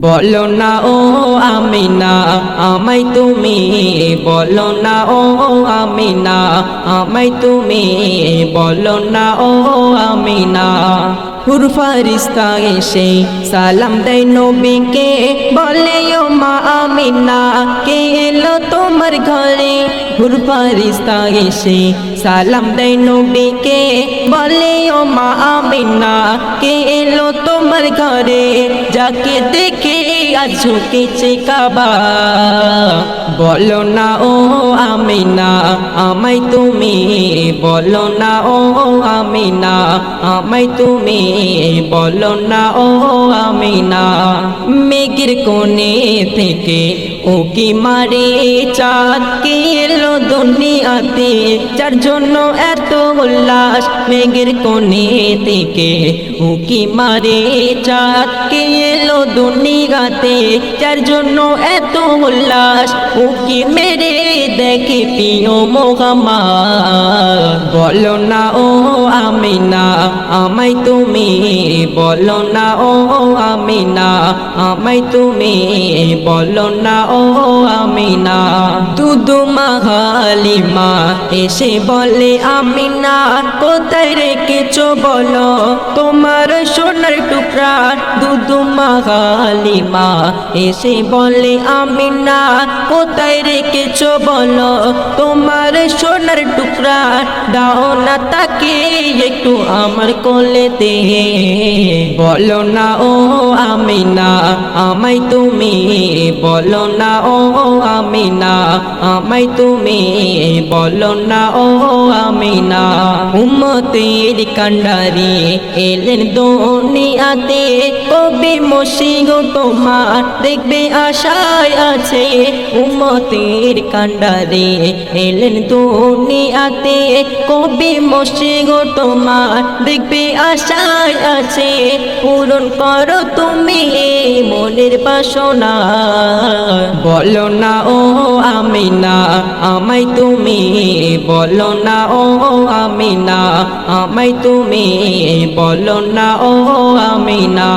বলো না ও আমি না আমায় তুমি বলো না ও আমি না আমায় তুমি বলো না ও আমি না হুরফারিস্তা এসে সালাম দেয় নবীকে, বলে, ও মা আমিনা, কে এলো তোমার ঘরে? হুরফারিস্তা এসে সালাম দেয় নবীকে, বলে, ও মা আমিনা, কে এলো তোমার ঘরে? যাকে দেখে আজ ঝুঁকেছে কাবা। বলো না, ও আমি না আমায় তুমি বলো না, ও আমি না আমায় তুমি বলো না, ও আমিনা। মেঘের কোণে থেকে ও কি মারে চাঁদ, কে এলো দুনিয়াতে, যার জন্য এত উল্লাস? মেঘের কোণে থেকে ও কি মারে চাঁদ, কে এলো দুনিয়াতে, যার জন্য এত উল্লাস? ও কি মেরে দেখে পিও মোহাম্মদ। বলো না ও আমিনা, আমায় তুমি বলো না, ও আমিনা, আমায় তুমি বলো না, ও আমিনা। দুদু মাহালিমা এসে বলে, আমিনা, কোথায় রেখেছো বলো? তোমার সোনার টুকরা, দুদু মাহালিমা এসে বলে, আমিনা, কোথায় রেখেছো বলো? তোমার সোনার টুকরা, দাও না তাকে। একটু আমার কোলেতে বলো না, ও আমিনা, আমায় তুমি বলো না, ও আমিনা, আমায় তুমি বলো না, ও আমিনা। উম্মতের কান্ডারি এলেন দুনিয়াতে। কবি মসিহ তোমার দেখবে আশায় আছে। উম্মতের কান্ডারি এলেন দুনিয়াতে। কবি মসিহ তোমার দেখবে আশায় আছে। পূরণ করো তুমি মনের বাসনা। বলো না ও আমিনা, আমায় তুমি বলো না ও আমিনা, আমায় তুমি বলো না ও আমিনা।